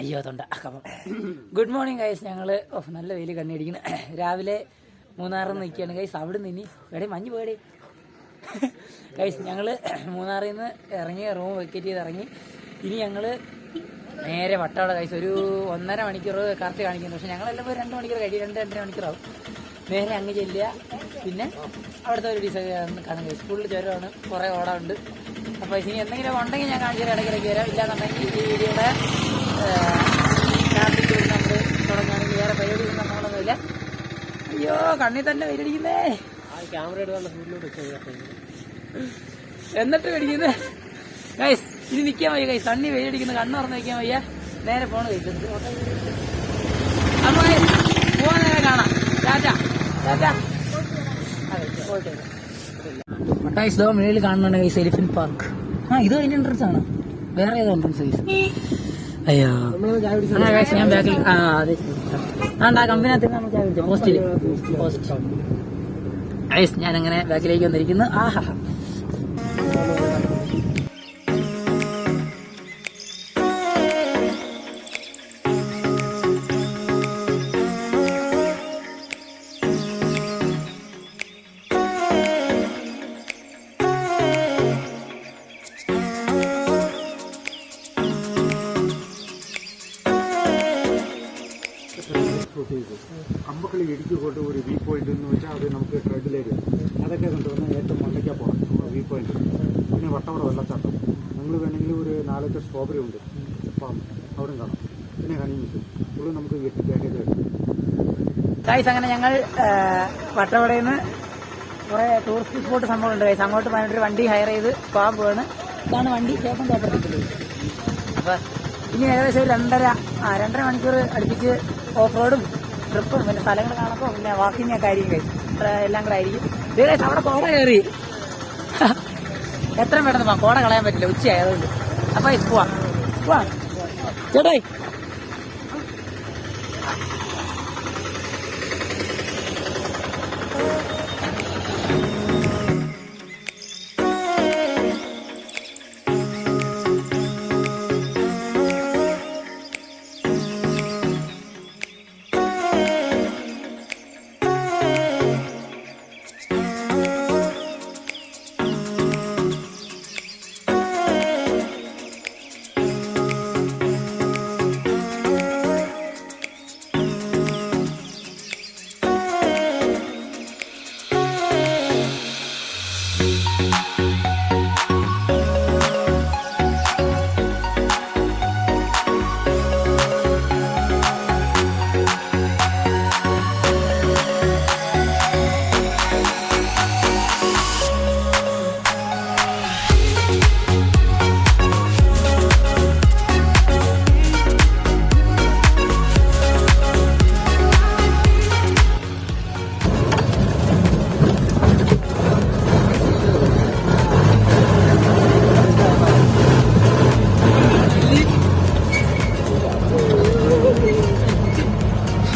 അയ്യോ തൊണ്ട കഫം ഗുഡ് മോർണിംഗ് ഗൈസ് ഞങ്ങൾ നല്ല വെയിൽ കണ്ണിടിക്കുന്നു. രാവിലെ മൂന്നാറിൽ നിന്ന് നിൽക്കുകയാണ്. ഗൈസ് അവിടെ നിന്ന് ഇനി എവിടെ മഞ്ഞ് പോയടേ. ഗൈസ് ഞങ്ങൾ മൂന്നാറിൽ നിന്ന് ഇറങ്ങി റൂം വെക്കേറ്റ് ചെയ്ത് ഇറങ്ങി. ഇനി ഞങ്ങൾ നേരെ വട്ടവട ഗൈസ് ഒരു ഒന്നര മണിക്കൂർ കറക്റ്റ് കാണിക്കുന്നു. പക്ഷെ ഞങ്ങളെല്ലാം പോയി രണ്ട് മണിക്കൂർ കഴിയും. രണ്ട് രണ്ടര മണിക്കൂറാവും. നേരെ അങ്ങ് ചെല്ലുക. പിന്നെ അവിടുത്തെ ഒരു ഡിസൈൻ കാണും ഗൈസ് ഫുള്ള് ചുരമാണ് കുറേ ഓടമുണ്ട് അപ്പോൾ ഇനി എന്തെങ്കിലും ഉണ്ടെങ്കിൽ ഞാൻ കാണിച്ചു തരാം. ഇടയ്ക്കിടയ്ക്ക് വരാം. ഇല്ലാന്നുണ്ടെങ്കിൽ ഈ വീഡിയോയുടെ സ്റ്റാർട്ടിങ് നമ്മൾ തുടങ്ങുകയാണെങ്കിൽ വേറെ പരിപാടി നമ്മളൊന്നുമില്ല. അയ്യോ കണ്ണിൽ തന്നെ ക്യാമറ എന്നിട്ട് മേടിക്കുന്നത് ഗൈസ് ഇനി നിൽക്കാൻ വയ്യ ഗൈസ് തണ്ണി വെയിലടിക്കുന്നത് കണ്ണ് തുറന്ന് വെക്കാൻ വയ്യ. നേരെ ഫോൺ കഴിച്ചത് അപ്പൊ guys, പോവാൻ നേരെ കാണാം. ടാറ്റ ടാറ്റ. മട്ടായിസ് ദോ മേളിൽ കാണുന്നുണ്ട് ഗൈസ് എലിഫന്റ് പാർക്ക് ആ ഇത് അതിന്റെ എൻട്രൻസ് ആണ്. വേറെ ഏതോ എൻട്രൻസ് ഗൈസ് അയ്യോ. ഗൈസ് ഞാൻ ബാക്കിൽ ആ അതെ. ആണ്ടാ കമ്പനിനകത്ത് നമ്മൾ ഹോസ്റ്റലിൽ ഹോസ്റ്റൽ ഗൈസ് ഞാൻ അങ്ങനെ ബാക്കിലേക്ക് വന്നിരിക്കുന്നു. ആഹാ. വേണമെങ്കിൽ സ്ട്രോബെറി ഉണ്ട്. അപ്പം അവിടെ കാണാം പിന്നെ ഹണി മിഷൻ ഉള്ളു നമുക്ക് എട്ട് പാക്കേജ് ഗൈസ് അങ്ങനെ ഞങ്ങൾ വട്ടവടയിൽ നിന്ന് കുറെ ടൂറിസ്റ്റ് സ്പോട്ട് സംഭവമുണ്ട് ഗൈസ് അങ്ങോട്ട് പോയിട്ട് വണ്ടി ഹയർ ചെയ്ത് പോകാൻ പോവാണ്. ഇതാണ് വണ്ടി ചേട്ടൻ തോട്ടത്തിൽ അപ്പൊ ഇനി ഏകദേശം ഒരു രണ്ടര രണ്ടര മണിക്കൂർ അടുപ്പിച്ച് ഓഫ് റോഡും ട്രിപ്പും പിന്നെ സ്ഥലങ്ങൾ കാണുമ്പോൾ പിന്നെ വാക്കിംഗ് ഒക്കെ ആയിരിക്കും ഗൈസ് എല്ലാം കൂടെ ആയിരിക്കും. ഇത് അവിടെ കോട കയറി. എത്രയും പെട്ടെന്ന് കോട കളയാൻ പറ്റില്ല. ഉച്ചയായതുകൊണ്ട്. അപ്പൊ guys, പോവാം പോവാം ചേട്ടായി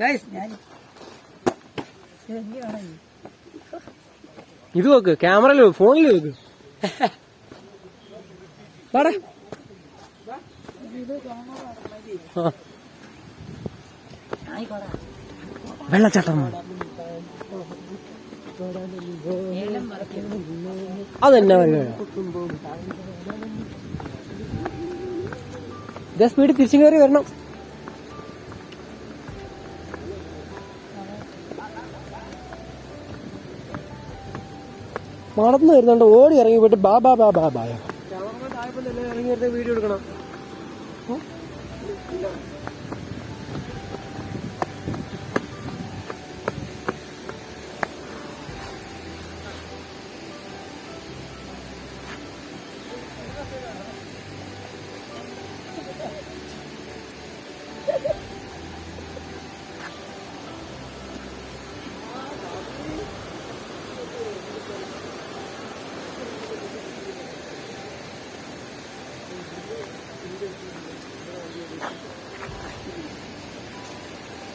ഞാൻ ഇത് നോക്ക് ക്യാമറയിൽ ഫോണിൽ നോക്ക്. വാടാ. വെള്ളച്ചാട്ടം. അതെന്നാ ഇതേ സ്പീഡ് തിരിച്ചു കയറി വരണം. നടന്നു വരുന്നുണ്ട്. ഓടി ഇറങ്ങി പോയിട്ട് ബാ ബാ ബാ ബാ ബാ. വീഡിയോ എടുക്കണം.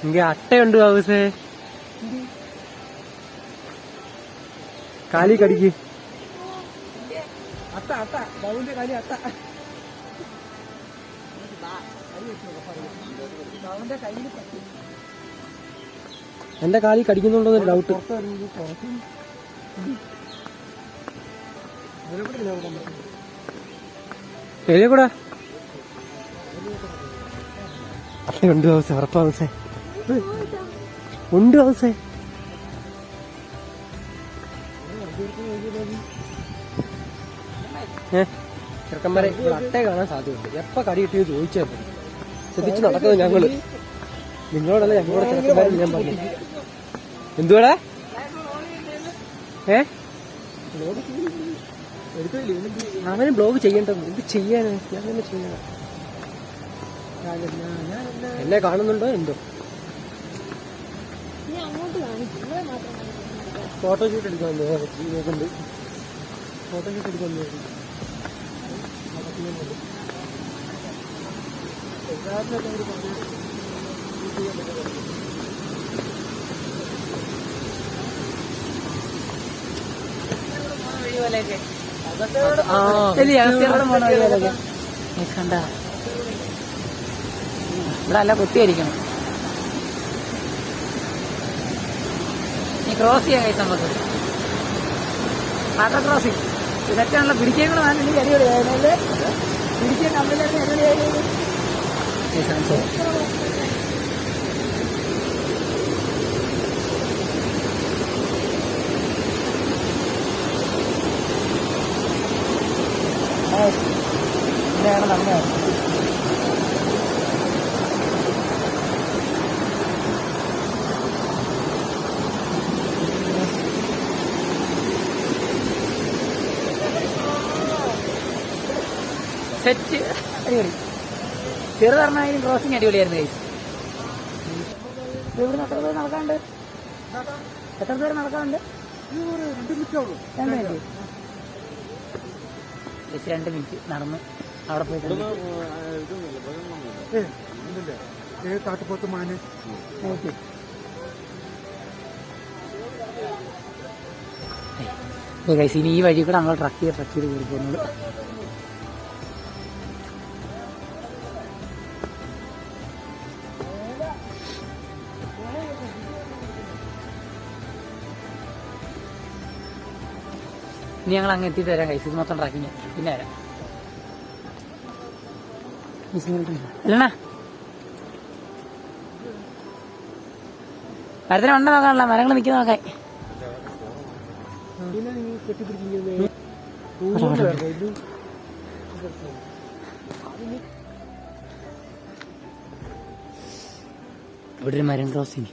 ഇങ്ങ അട്ടയുണ്ട് ഹൗസേ കാലി കടിക്ക് അത്ത അത്ത ബൗവിന്റെ കാലി അത്ത എന്റെ കാലി കടിക്കുന്നുണ്ടോന്ന് ഡൗട്ട് എലിയെ കൂടെ ഉണ്ട് ഹൗസേ. ഉറപ്പാ ഹൗസേ. ഉണ്ട് ഹൗസേ. ചെറുക്കന്മാരെ അട്ടയെ കാണാൻ സാധ്യതയുണ്ട്. എപ്പ കടി കിട്ടിയോ ചോദിച്ചാൽ മതി. ശ്രദ്ധിച്ച് നടക്കുന്നത് ഞങ്ങൾ. നിങ്ങളോടല്ല ഞങ്ങളോട് ചെറുക്കന്മാരെ ഞാൻ പറഞ്ഞു എന്തുവാടാ? ഏ? അവന് ബ്ലോഗ് ചെയ്യേണ്ടത് എന്ത് ചെയ്യാനാണ് ഞാൻ തന്നെ ചെയ്യണം. എന്നെ കാണുന്നുണ്ടോ? എന്തോ. ഫോട്ടോ ഷൂട്ട് എടുക്കാൻ നോക്കുന്നുണ്ട് ഫോട്ടോ ഷൂട്ട് എടുക്കാൻ കണ്ട ഇവിടെ അല്ല കുത്തിയായിരിക്കണം നീ ക്രോസ്. ചെയ്യാൻ കഴിച്ച നമുക്ക് വാട്ടർ ക്രോസിംഗ് ഇതൊക്കെയാണല്ലോ കൂടെ നല്ല എനിക്ക് അടിപൊളിയായിരുന്നല്ലേ പിടിക്കാൻ കമ്പിലായിരുന്നു അടിപൊളിയായിരുന്നു നമ്മുടെ സെറ്റ് അടിപൊളി ചെറുതറഞ്ഞാലും ക്രോസിംഗ് അടിപൊളിയായിരുന്നു കൈസ് ഇവിടെ എത്ര പേര് നടക്കാണ്ട് എത്ര പേര് നടക്കാണ്ട് രണ്ട് മിനിറ്റ് ജസ്റ്റ് രണ്ട് മിനിറ്റ് നടന്ന് അവിടെ പോയിട്ട് ഏ കാട്ടുപോത്ത് മാന്. ഓക്കെ. ഗൈസ് ഇനി ഈ വഴി കൂടെ നമ്മൾ ട്രക്ക് ചെയ്ത് ട്രക്ക് ചെയ്ത് കയറി പോകുന്നത്. ഇനി ഞങ്ങൾ അങ്ങ് എത്തിയിട്ട് തരാം കൈസ് ഇത് മൊത്തം ട്രാക്കിങ് പിന്നെ വരാം. അല്ലണ്ണ. മരത്തിന് ഉണ്ട നോക്കാനുള്ള മരങ്ങൾ നിൽക്കുന്ന നോക്കാൻ. ഇവിടെ ഒരു മരം ക്രോസിങ്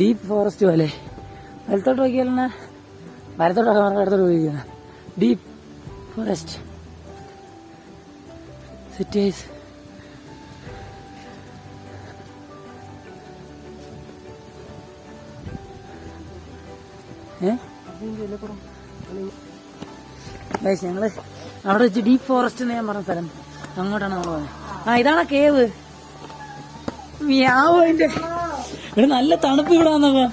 ഡീപ്പ് ഫോറസ്റ്റ് പോലെ വലത്തോട്ട് നോക്കിയാലാണ് വലത്തോട്ടൊക്കെ അടുത്തോട്ട് പോയിരിക്കുന്ന. ഡീപ്പ് ഫോറസ്റ്റ് സിറ്റീസ് ഏഹ് ഞങ്ങൾ അവിടെ വെച്ച് ഡീപ്പ് ഫോറസ്റ്റ് ഞാൻ പറഞ്ഞ സ്ഥലം. അങ്ങോട്ടാണ് നമ്മൾ പോകുന്നത് ആ ഇതാണ് കേവ് വ്യാവോ അതിന്റെ ഇവിടെ നല്ല തണുപ്പ് ഇവിടെ വന്നപ്പോ.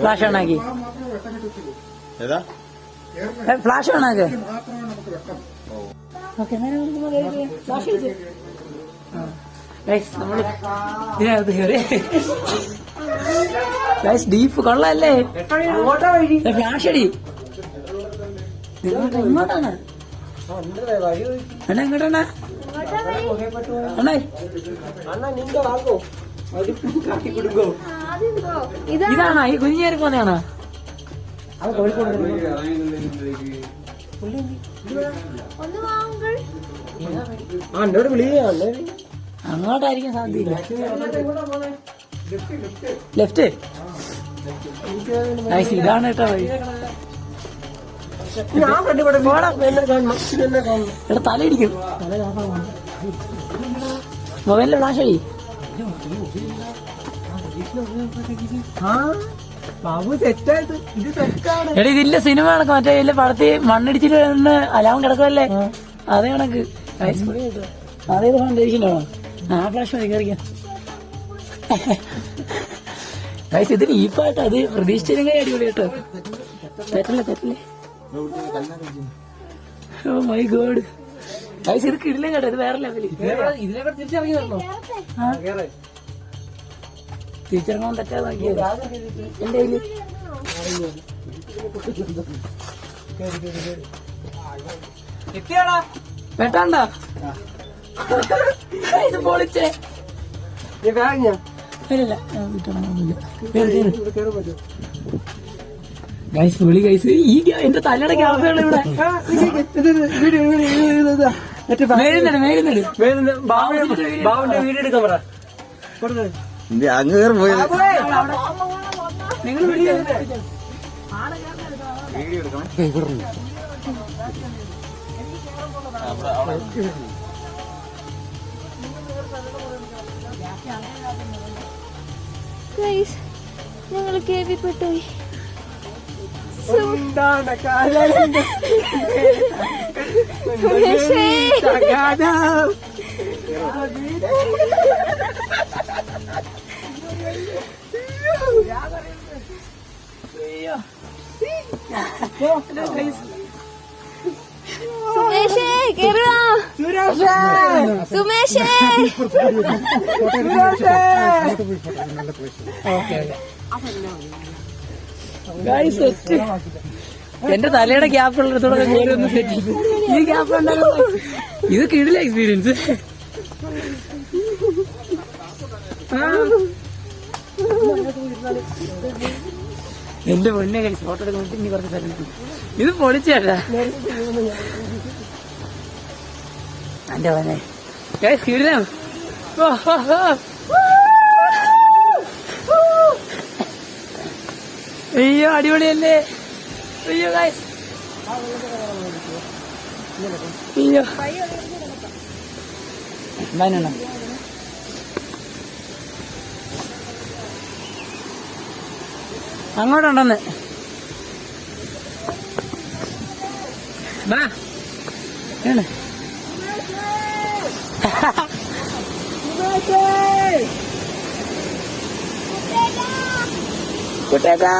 ഫ്ലാഷ് ഓണാക്കി ഏതാ? ഫ്ലാഷ് ഓണാക്ക് ഓക്കെ ഫ്ലാഷ് നമ്മൾ ഇതിനകത്ത് കയറി. ഗൈസ് ഡീപ്പ് കൊള്ളല്ലേ? ഫ്ലാഷ് അടി. ഇങ്ങോട്ടാ ഇങ്ങോട്ടാണ്. എന്നാ എങ്ങോട്ടാണ് ഇതാണോ ഈ കുഞ്ഞേരി പോന്നെയാണോ കോഴിക്കോട് എന്നോട് അങ്ങോട്ടായിരിക്കും സാധ്യത. ലെഫ്റ്റ് നൈസ് ഇതാണ് കേട്ടോ വഴി. എടാ തലയിടിക്കും. തല ഫ്ലാഷ് ഇത്. സെറ്റാണ് എടാ ഇതില്ല സിനിമ കണക്ക് മറ്റേ ഇല്ല പടത്തിൽ മണ്ണിടിച്ചിട്ട് അലാമം കിടക്കുമല്ലേ അതേ കണക്ക്. അതേത് ഫൗണ്ടേഷനാണോ ആ ഫ്ലാഷ് മതി കയറിക്കാം ഗൈസ് ഇതിന് ഈപ്പായിട്ട് അത് പ്രതീക്ഷിച്ചില്ലെങ്കിൽ അടിപൊളി കേട്ടോ തെറ്റല്ലേ തെറ്റല്ലേ? ഓ മൈ ഗോഡ് ഗൈസ് ഇത് കിടിലം കേട്ടോ ഇത് വേറെ ലെവൽ തിരിച്ചിറങ്ങി വരണോ തിരിച്ചിറങ്ങാൻ പറ്റാതെ നോക്കിയത് എന്റെ കയ്യിൽ പെട്ടാണ്ട ഇത് പൊളിച്ചേ ഇല്ല ഗൈസ് വിളി ഗൈസ് ഈ എന്റെ തലയുടെ ക്യാമറയാണ് ഇവിടെ ബാബുന്റെ എടുക്കാൻ പറ അങ്ങ് കയറി പോയത് നിങ്ങൾ ഞങ്ങൾ കേൾവിപ്പെട്ടുപോയി സുമേഷേ സുമേഷേ. കേറുവാ സുമേഷേ. ഗൈസ് എന്റെ തലയുടെ ഒന്ന് സെറ്റ് ഈ ഗ്യാപ്പ് ഇത് കിടില എക്സ്പീരിയൻസ് എന്റെ പൊന്നെ കഴിച്ച് ഫോട്ടോ എടുക്കാൻ ഇനി കുറച്ച് സ്ഥലം ഇത് പൊളിച്ചേട്ടാ. എന്റെ പൊന്നെ. ഹോ ഓ, ഓ, ഓ. അയ്യോ അടിപൊളിയല്ലേ? അയ്യോ ഗൈസ് അയ്യോ. വരണം അങ്ങോട്ടുണ്ടെന്ന്. വാ വേണേ കുട്ടേട്ടാ വിളി കുട്ടേട്ടാ.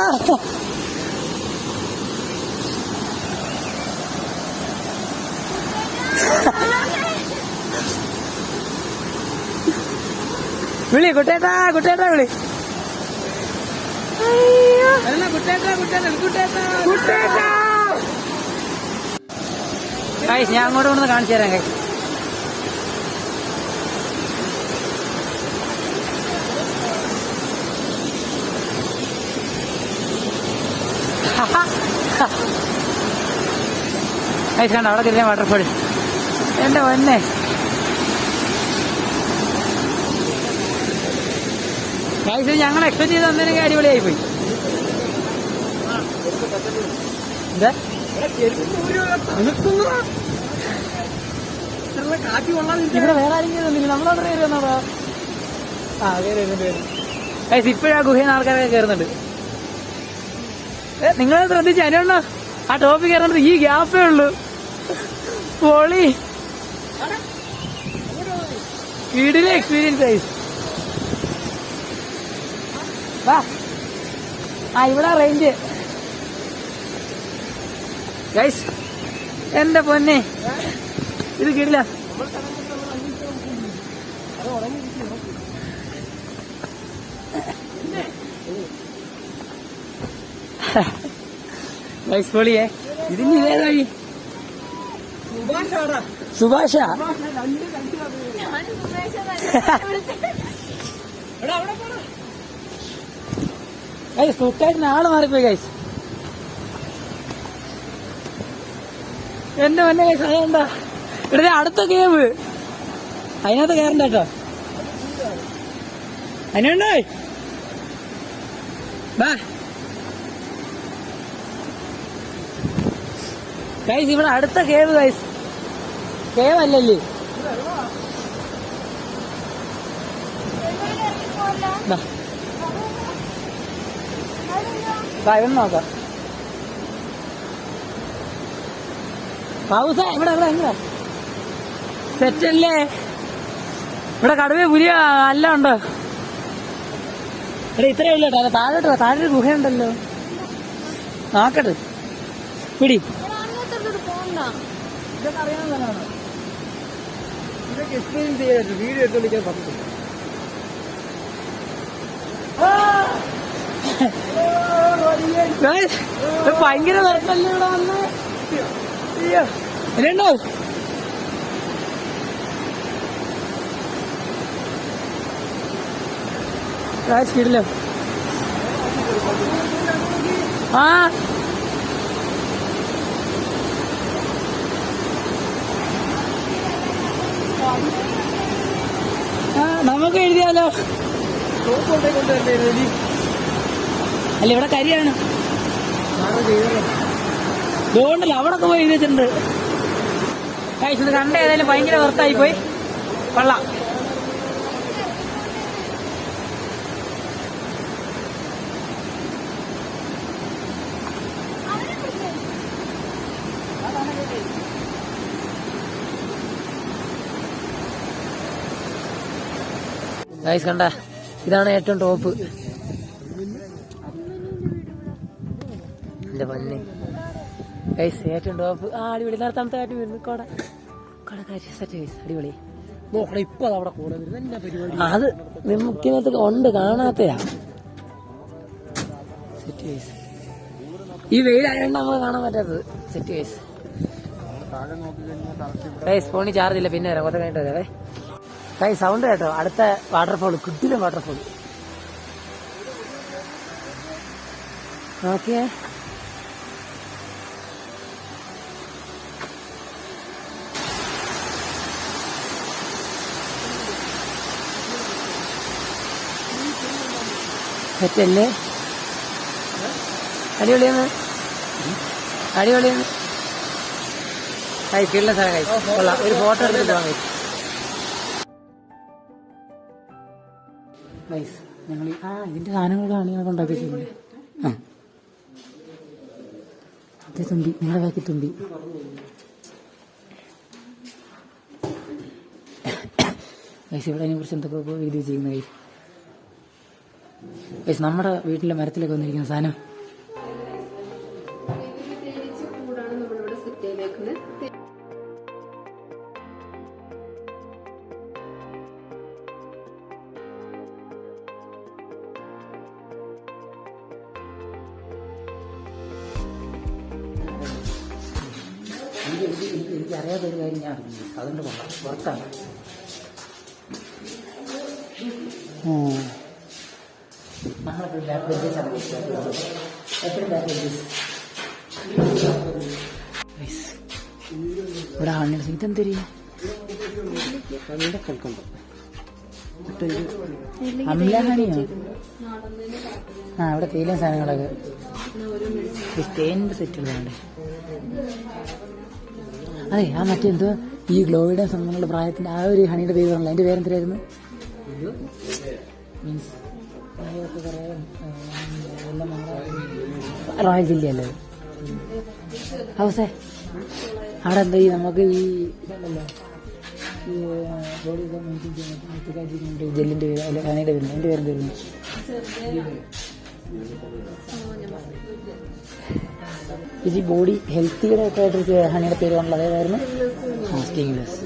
കുട്ടേട്ടാ വിളി. കുട്ടേട്ടാ കുട്ടേട്ടാ കുട്ടേട്ടാ. കുട്ടേട്ടാ. ഗൈസ് ഞാൻ അങ്ങോട്ട് കൊണ്ടൊന്ന് കാണിച്ചു തരാം ഗൈസ് കണ്ട അവിടെ തിരിഞ്ഞ വാട്ടർഫോൾ എന്റെ പൊന്നെ ഗൈസ് ഞങ്ങൾ എക്സ്പെക്ട് ചെയ്ത് തന്നതിനൊക്കെ അടിപൊളിയായി പോയി എന്താ? ഇവിടെ വേറെ ആരെങ്കിലും തന്നില്ല നമ്മളവിടെ കയറി വന്നോടാ ആ കയറി ഇപ്പോഴാ ഗുഹയിൽ നിന്ന് ആൾക്കാരൊക്കെ കയറുന്നുണ്ട്. നിങ്ങളെ ശ്രദ്ധിച്ചു അനുണ്ണ ആ ടോപ്പിൽ കയറുന്നത് ഈ ഗ്യാപ്പേ ഉള്ളൂ. പൊളി. വീടിലെ എക്സ്പീരിയൻസ് ആയി. വാ. ആ ഇവിടെ റേഞ്ച് ഗൈസ് എന്റെ പൊന്നെ. ഇത് കിടില്ല ഗൈസ് പൊളിയേ. ഇതിന് ഇതേത് വഴി സുഭാഷ? ഗൈസ് കുക്കായിട്ടിന് ആൾ മാറിപ്പോയി ഗൈസ് എന്റെ മന്നെ ഗൈസ് അതെന്താ ഇവിടെ അടുത്ത കേവ് അതിനകത്ത് കയറണ്ട കേട്ടോ. അതിനുണ്ടോ ബാ. ഗൈസ് ഇവിടെ അടുത്ത കേവ് ഗൈസ് കേവ് അല്ലല്ലേ? ഇവന്ന് നോക്കാം. പൗസ ഇവിടെ ഇവിടെ എങ്ങനെ സെറ്റല്ലേ? ഇവിടെ കടുവ പുലിയ അല്ല ഉണ്ടോ. ഇവിടെ ഇത്രയേ ഉള്ളൂ താഴെ താഴോട്ട് താഴെ ഗുഹയുണ്ടല്ലോ. നോക്കട്ടെ. പിടി. ഇതൊക്കെ അറിയാവുന്നതാണ് ഇതൊക്കെ എക്സ്പീരിയൻസ് ചെയ്യാനായിട്ട് വീഡിയോ എടുത്തോണ്ടിരിക്കാൻ വിളിക്കാൻ ഇത് ഭയങ്കര തിരക്കല്ലേ ഇവിടെ വന്ന്? എന്നുണ്ടോ കിടില്ല ആ നമുക്ക് എഴുതിയാലോ? അല്ല ഇവിടെ കരിയാണ്. ഇതുകൊണ്ടല്ല അവിടെ പോയി എഴുതിയിട്ടുണ്ട്. കഴിച്ചത് കണ്ട ഏതായാലും ഭയങ്കര വൃത്തായി പോയി. കൊള്ളാം. ഗൈസ് കണ്ട? ഇതാണ് ഏറ്റവും ടോപ്പ് എന്റെ പന്നി? ഗൈസ് ഏറ്റവും ടോപ്പ് ആ അടിപൊളി. നല്ല കാറ്റ് വരുന്നു കോട. കോട കാറ്റ്. സെറ്റ് ഗൈസ് അടിപൊളി. ഇപ്പൊ അത് അവിടെ കൂടെ വരുന്നത്. എന്നാ പരിപാടി? ആ, അത് നമുക്കിനകത്ത് ഉണ്ട് കാണാത്തയാ സെറ്റ് ഗൈസ് ഈ വെയിലായതുകൊണ്ട് നമുക്ക് കാണാൻ പറ്റാത്തത്. സെറ്റ് ഗൈസ് ഗൈസ് ഫോണിൽ ചാർജ് ഇല്ല. പിന്നെ വരാം. കുറച്ച് കഴിഞ്ഞിട്ട് വരാവേ ഗൈസ് സൗണ്ട് കേട്ടോ. അടുത്ത വാട്ടർഫോൾ കുട്ടിയിലും വാട്ടർഫോൾ ഓക്കെ സെറ്റല്ലേ അടിപൊളിയാണ്. അടിപൊളിയാണ്. കഴിക്കുള്ള സ്ഥലം കഴിക്കും കൊള്ളാം. ഒരു ഫോട്ടോ എടുത്തിട്ട് വാങ്ങി ഗൈസ് ഞങ്ങൾ ആ ഇതിന്റെ സാധനങ്ങളാണ് ഞങ്ങൾ ഉണ്ടാക്കി ആ. അതെ തുമ്പി. നിങ്ങളുടെ ബാക്കി തുമ്പി. ഗൈസ് ഇവിടെ അതിനെ കുറിച്ച് എന്തൊക്കെ എഴുതി വെച്ചിരിക്കുന്ന ഗൈസ് നമ്മുടെ വീട്ടിലെ മരത്തിലൊക്കെ വന്നിരിക്കുന്ന സാധനം. എനിക്ക് അറിയാതെ ഒരു കാര്യം ഞാൻ അറിഞ്ഞു. അതുകൊണ്ട് കൊള്ളാം പുറത്താണ് നമ്മളൊക്കെ ബാക്ക് ബെഞ്ചേഴ്സ് ആണ് എപ്പോഴും ബാക്ക് ബെഞ്ചേഴ്സ് ഇവിടെ ആണിയുടെ ഇതെന്തരി? അമ്ലഹണിയോ ആ ഇവിടെ തേയിലും സാധനങ്ങളൊക്കെ. ഈ തേനിന്റെ സെറ്റുകളാണ് അതെ ആ മറ്റേ എന്തോ ഈ ഗ്ലോയുടെ സംഘങ്ങളുടെ പ്രായത്തിന്റെ ആ ഒരു ഹണിയുടെ പേര് പറഞ്ഞില്ല? അതിന്റെ പേരെന്തായിരുന്നു മീൻസ് റോയൽ ജില്ലയല്ലേ ഹൗസേ അവിടെ എന്താ ഈ നമുക്ക് ഈ ജെല്ലിന്റെ പേര് അല്ല ഹണിയുടെ പേര് എന്റെ പേരെന്തായിരുന്നു? ഇത് ഈ ബോഡി ഹെൽത്തിയുടെ ഒക്കെ ആയിട്ട് ഹണിയുടെ പേര് പറഞ്ഞത് അതേതായിരുന്നു ആ സ്റ്റിംഗ്ലെസ്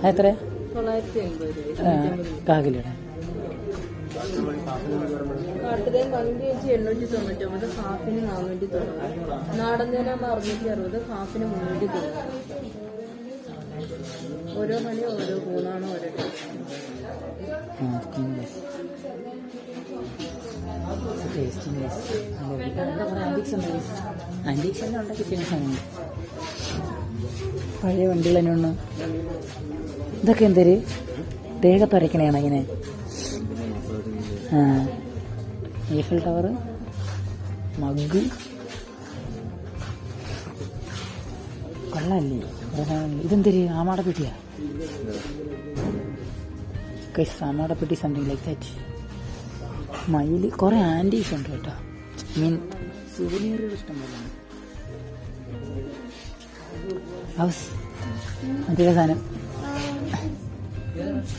അതെത്ര കാക്കിലയുടെ കാട്ടുതേൻ പകുതി വെച്ച് എണ്ണൂറ്റി തൊണ്ണൂറ്റൊമ്പത് ഹാഫിന് നാനൂറ്റി തൊണ്ണൂറ് നാടൻ തേനാകുമ്പോൾ അറുന്നൂറ്റി അറുപത് ഹാഫിന് മുന്നൂറ്റി തൊണ്ണൂറ് ഓരോ മണി ഓരോ കൂണാണ് ഓരോ ആന്റിക്സ് എല്ലാം ഉണ്ടാക്കി സാധനം. പഴയ വണ്ടികൾ തന്നെ ഉണ്ട്? ഇതൊക്കെ എന്തൊരു? ദേഹത്ത് വരയ്ക്കണേണ് ഇങ്ങനെ? ആ. ഈഫൽ ടവർ മഗ് കൊള്ളല്ലേ? ഇതെന്തൊരു? ആമാടപ്പെട്ടിയാ? കൈസ് ആമാടപ്പെട്ടി സംതിങ് ലൈക്ക് ദാറ്റ് മയിൽ കുറെ ആന്റീസ് ഉണ്ട് കേട്ടോ. മീൻ സുവനീറുകൾ ഇഷ്ടം പോലെയാണ്. ഹൗസ്. മറ്റേ സാധനം.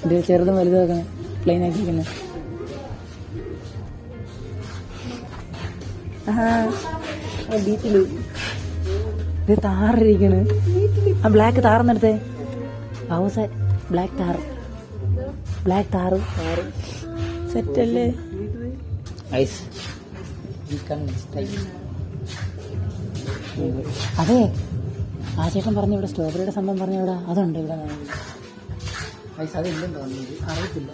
ഇത് ചെറുതും വലുതും പ്ലെയിൻ ആക്കിയിരിക്കുന്നത്. ബീച്ചിൽ ഇത് താറിരിക്കണ്. ആ ബ്ലാക്ക് താറന്നെടുത്തേ ഹൗസ് ബ്ലാക്ക് താറ് ബ്ലാക്ക് താറ്. സെറ്റല്ലേ ഐസ് അതെ. ആ ചേട്ടൻ പറഞ്ഞു ഇവിടെ സ്ട്രോബെറിയുടെ സംഭവം പറഞ്ഞു ഇവിടെ അതുണ്ട് ഇവിടെ. ഐസ് അതില്ലെന്ന് തോന്നുന്നത് അറിയത്തില്ല.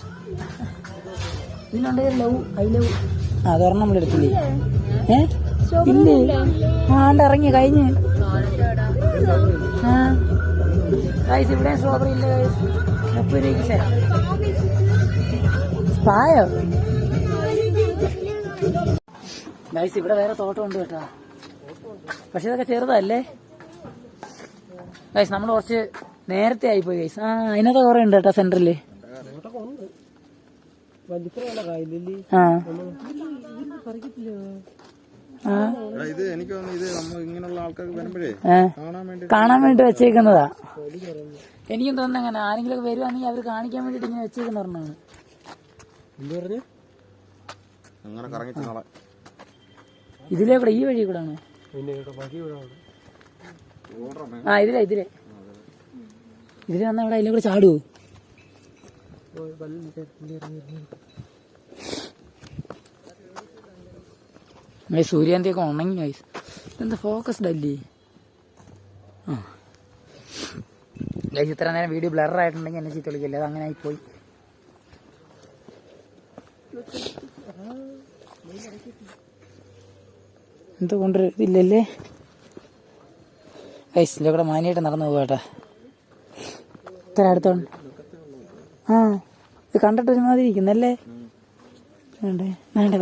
ഇതിനുണ്ട് ലവ് ഐ ലവ് ആ അതൊരെണ്ണം നമ്മൾ എടുത്തില്ലേ? ഏ? ഇല്ലേ? ആണ്ട് ഇറങ്ങി കഴിഞ്ഞ്. ആ. ഗൈസ് ഇവിടെ സ്ട്രോബെറി ഇല്ല ഗൈസ് മുപ്പത് രൂപയ്ക്ക് പായോ? ഗൈസ് ഇവിടെ വേറെ തോട്ടം ഉണ്ട് കേട്ടോ. പക്ഷെ ഇതൊക്കെ ചെറുതല്ലേ? ഗൈസ് നമ്മൾ കുറച്ച് നേരത്തെ ആയിപ്പോയി ഗൈസ് ആ അതിനകത്ത് കുറെ ഉണ്ട് കേട്ടോ വരുമ്പോഴേ കാണാൻ വേണ്ടി കാണാൻ വേണ്ടി വെച്ചേക്കുന്നതാ. എനിക്കും തോന്നുന്നു അങ്ങനെ ആരെങ്കിലും വരുവാണെങ്കിൽ അവർ കാണിക്കാൻ വേണ്ടിട്ട് ഇങ്ങനെ വെച്ചേക്കുന്ന പറഞ്ഞാണ് എന്ത് പറഞ്ഞു? അങ്ങനെ കറങ്ങിച്ച് നാളെ ഇതിലെ കൂടെ ഈ വഴി കൂടെ ആണോ പിന്നെ ഇവിടെ വഴി ഇവിടെ ആ ഇതിലെ ഇതിലെ. ഇതിലെ വന്നാൽ ഇവിടെ അതിലെ കൂടെ ചാടുവോ? ഗൈസ് സൂര്യാന്തി ഒക്കെ ഉണങ്ങി ഗൈസ് ഇതെന്താ ഫോക്കസ്ഡ് അല്ലേ ആ. ഗൈസ് ഇത്ര നേരം വീഡിയോ ബ്ലർ ആയിട്ടുണ്ടെങ്കിൽ എന്നെ ചീത്ത വിളിക്കില്ല? അത് അങ്ങനെ ആയിപ്പോയി. എന്തോ കൊണ്ടൊരു ഇതില്ലല്ലേ? ഗൈസ് ഇവിടെ കൂടെ മാനിയായിട്ട് നടന്നു പോകട്ടെ ഇത്ര അടുത്തോണ്ട്. ആ ഇത് കണ്ടിട്ട് ഒരുമാതിരി ഇരിക്കുന്നല്ലേ? വേണ്ടേ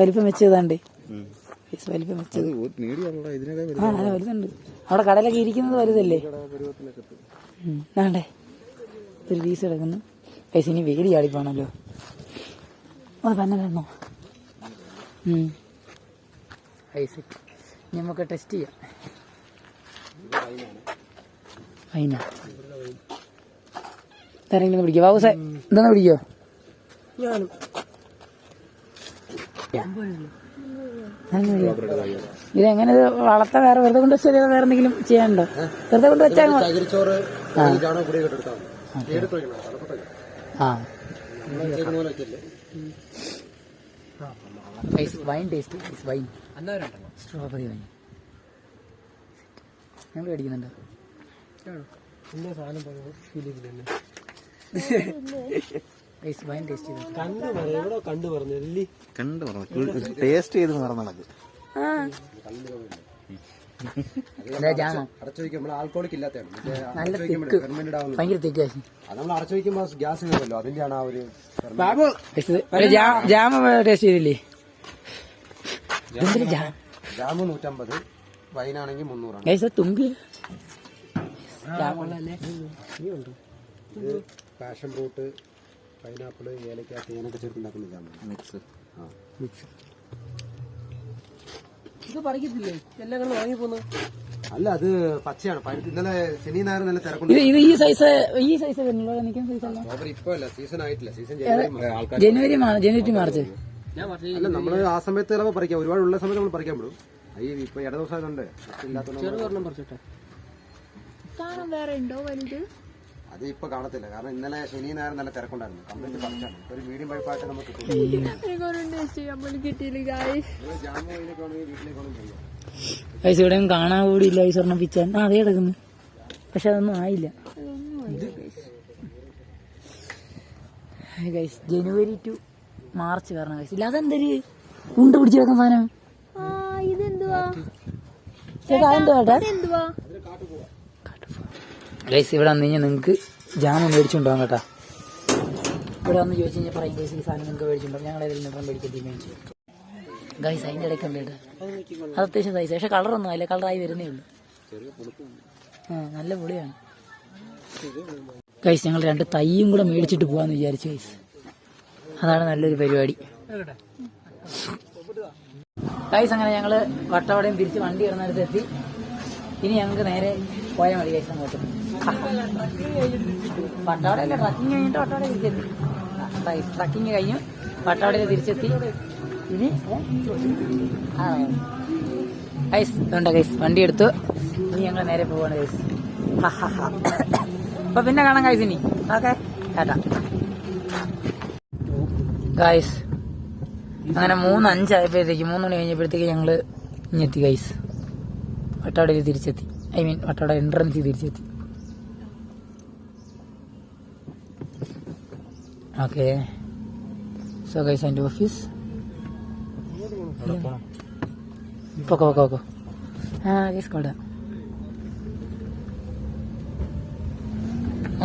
വലിപ്പം വെച്ചതാണ്ട് വലിപ്പം വെച്ചത്. ആ അതെ വലുതുണ്ട്. അവിടെ കടലൊക്കെ ഇരിക്കുന്നത് വലുതല്ലേ? വേണ്ടേ. ഒരു പീസ് കിടക്കുന്നു പൈസ ഇനി വേലി ചാടിപ്പോണല്ലോ അത് തന്നെ തന്നോ? ഉം. ഇനി നമുക്ക് ടെസ്റ്റ് ചെയ്യാം. ഫൈന ഇതാരെങ്കിലും പിടിക്കോ ബാബുസേ ഇതൊന്ന് പിടിക്കോ ഞാനും. ഇതെങ്ങനെ ഇത് വളർത്താൻ വേറെ വെറുതെ കൊണ്ട് വെച്ചാൽ വേറെ എന്തെങ്കിലും ചെയ്യാനുണ്ടോ? വെറുതെ കൊണ്ട് വെച്ചാൽ ആ. വൈൻ ടേസ്റ്റ് വൈൻ സ്ട്രോബെറി വാങ്ങി ഞങ്ങൾ മേടിക്കുന്നുണ്ടോ എന്നെ സാധനം ഫീൽ ചെയ്തില്ലേ ടേസ്റ്റ് ചെയ്തു. കണ്ടു പറഞ്ഞു ടേസ്റ്റ് മറന്നു ആൽക്കോളിക് ഭയങ്കര തിക്ക് നമ്മൾ അടച്ചു ഗ്യാസ് അതിന്റെയാണ് ആ ഒരു ബാബു ജാമ ടേസ്റ്റ് ചെയ്തില്ലേ? ജാം ജാമ് നൂറ്റമ്പത് വൈനാണെങ്കിൽ മുന്നൂറാണ്. ഗൈസ് തുമ്പി. ഇത് പാഷൻ ഫ്രൂട്ട് പൈനാപ്പിൾ ഏലക്ക തേനൊക്കെ ചേർത്തുണ്ടാക്കുന്ന ജാമാണ് മിക്സ്. ആ. ഇത് പറിക്കത്തില്ലേ? എല്ലാം കിടന്ന് വാങ്ങി പോന്നു. അല്ല അത് പച്ചയാണ്. ഇന്നലെ ശനി ഞായർ നല്ല തിരക്കുണ്ട്. ഇത് ഈ സൈസ് ഈ സൈസ് വരുന്നുള്ളൂ. നിൽക്കുന്ന സൈസ് സ്ട്രോബെറി ഇപ്പൊ അല്ല സീസൺ ആയിട്ടില്ല. സീസൺ ജനുവരി ആൾക്കാർ ജനുവരി ജനുവരി മാർച്ച് അല്ല നമ്മൾ ആ സമയത്ത് ചിലപ്പോൾ പറിക്കാം. ഒരുപാട് ഉള്ള സമയത്ത് നമ്മൾ പറിക്കാൻ വിടും ഈ ഇപ്പൊ ഇട ദിവസം ആയതുകൊണ്ട് ഇല്ലാത്തതുകൊണ്ട് ചെറുതൊരെണ്ണം പറിച്ചിട്ടോ. കാണാൻ വേറെ ഉണ്ടോ വലുത്? അത് ഇപ്പൊ കാണത്തില്ല. കാരണം ഇന്നലെ ശനി ഞായർ നല്ല തിരക്കുണ്ടായിരുന്നു. കംപ്ലീറ്റ് പറിച്ചാണ്. ഒരു മീഡിയം പൈപ്പായിട്ട് നമുക്ക് കിട്ടും. എനിക്കൊന്നും ടേസ്റ്റ് ചെയ്യാൻ പോലും കിട്ടിയില്ല ഗായ്സ് ജാമു ഇതിലേക്ക് വേണമെങ്കിൽ വീട്ടിലേക്ക് വേണമെങ്കിൽ ചെയ്യാം. ഗൈസ് ഇവിടെ കാണാൻ കൂടിയില്ല ഈ പിച്ച പിച്ചാൻ ആ അതേ കിടക്കുന്നു. പക്ഷെ അതൊന്നും ആയില്ല. ഗൈസ് ജനുവരി ടു മാർച്ച് വരണം കഴിച്ചില്ല ഇല്ല അതെന്തൊരു ഉണ്ട പിടിച്ചു വെക്കുന്ന സാധനം? ചേട്ടാ എന്തുവാ ഗൈസ് ഇവിടെ വന്നു കഴിഞ്ഞാൽ നിങ്ങൾക്ക് ജാമ് മേടിച്ചുണ്ടാവും കേട്ടാ. ഇവിടെ വന്ന് ചോദിച്ചു കഴിഞ്ഞാൽ പറയും ഗൈസ് ഈ സാധനം നിങ്ങൾക്ക് മേടിച്ചിട്ടുണ്ടാവും ഞങ്ങൾ ഏതെങ്കിലും മേടിക്കാൻ തീരുമാനിച്ചു മേടിച്ചു ഗൈസ് അതിന്റെ ഇടയ്ക്ക് ഉണ്ട് കേട്ടോ അത് അത്യാവശ്യം സൈസ് പക്ഷെ കളറൊന്നും ആയില്ല കളറായി വരുന്നേ ഉള്ളൂ. ആ നല്ല പൊളിയാണ്. ഗൈസ് ഞങ്ങൾ രണ്ട് തൈയും കൂടെ മേടിച്ചിട്ട് പോവാന്ന് വിചാരിച്ചു ഗൈസ് അതാണ് നല്ലൊരു പരിപാടി. ഗൈസ് അങ്ങനെ ഞങ്ങൾ വട്ടവടയും തിരിച്ച് വണ്ടി ഇടുന്നിടത്ത് എത്തി ഇനി ഞങ്ങൾക്ക് നേരെ പോയാൽ മതി ഗൈസ് അങ്ങോട്ട്. വട്ടവടയല്ല ട്രക്കിങ് കഴിഞ്ഞിട്ട് വട്ടവട തിരിച്ചെത്തി. ഗൈസ് ട്രക്കിങ് കഴിഞ്ഞു. വട്ടവടയിൽ തിരിച്ചെത്തി. ഇനി ഗൈസ് ഇതുണ്ട് ഗൈസ് വണ്ടി എടുത്തു. ഇനി ഞങ്ങൾ നേരെ പോവാണ് ഗൈസ് അപ്പൊ പിന്നെ കാണാം ഗൈസ് ഇനി. ഓക്കെ ടാറ്റ. ഗൈസ് അങ്ങനെ മൂന്ന് അഞ്ചായപ്പോഴത്തേക്ക് മൂന്ന് മണി കഴിഞ്ഞപ്പോഴത്തേക്ക് ഞങ്ങൾ ഇങ്ങെത്തി ഗൈസ് വട്ടവടയിൽ തിരിച്ചെത്തി. ഐ മീൻ വട്ടവട എൻട്രൻസിൽ തിരിച്ചെത്തി. ഓക്കെ സോ ഗൈസ് എന്റെ ഓഫീസ് പൊക്കോ പൊക്കോ പൊക്കോ. ആ ഗൈസ് കൊട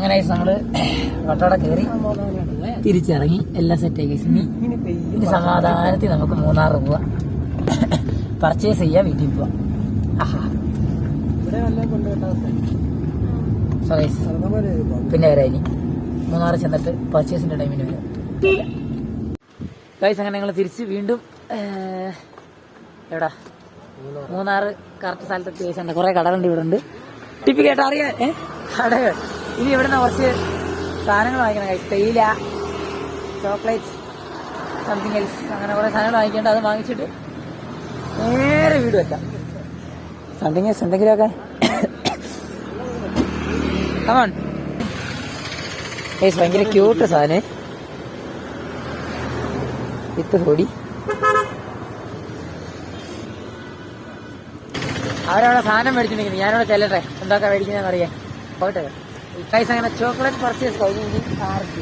അങ്ങനെ നമ്മൾ വട്ടവട കയറി തിരിച്ചിറങ്ങി എല്ലാം സെറ്റ് ആയി ഇനി ഇനി സമാധാനത്തിൽ നമുക്ക് മൂന്നാർ പോവാം. പർച്ചേസ് ചെയ്യാ വീട്ടിൽ പോവാ. പിന്നെ വരാം ഇനി. മൂന്നാർ ചെന്നിട്ട് പർച്ചേസിന്റെ ടൈമിന് വരാം. ഗൈസ് അങ്ങനെ ഞങ്ങൾ തിരിച്ച് വീണ്ടും എവിടാ? മൂന്നാറ് കറക്റ്റ് സ്ഥലത്തെത്തി ഗൈസ് കുറെ കടകളുണ്ട് ഇവിടെ ഉണ്ട് ടിപ്പി കേട്ടാ അറിയാം. കടകൾ. ഇനി ഇവിടുന്ന് കുറച്ച് സാധനങ്ങൾ വാങ്ങിക്കണം കഴിച്ച് തേയില ചോക്ലേറ്റ് സംതിങ് എൽസ് അങ്ങനെ കുറെ സാധനങ്ങൾ വാങ്ങിക്കേണ്ട. അത് വാങ്ങിച്ചിട്ട് നേരെ വീട് വെക്കാം. സംതിങ് എൽസ് എന്തെങ്കിലുമൊക്കെ. ഗൈസ് ഭയങ്കര ക്യൂട്ട് സാധനം. വിത്ത് പൊടി അവരവിടെ സാധനം മേടിച്ചിട്ടുണ്ടെങ്കിൽ ഞാനിവിടെ ചെല്ലട്ടെ. എന്തൊക്കെ മേടിക്കുന്നതെന്ന് അറിയാം പോട്ടെ. കൈസ് അങ്ങനെ ചോക്ലേറ്റ് പർച്ചേസ് കഴിഞ്ഞു ഇനി കാരറ്റ്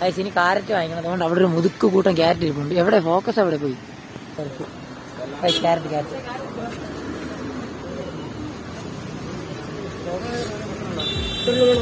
കൈസ് ഇനി കാരറ്റ് വാങ്ങിക്കണം. അതുകൊണ്ട് അവിടെ ഒരു മുതുക്ക് കൂട്ടം ക്യാരറ്റ് ഇരിപ്പുണ്ട്. എവിടെ? ഫോക്കസ് എവിടെ പോയി? ക്യാരറ്റ് ക്യാരറ്റ് ഇത്രയും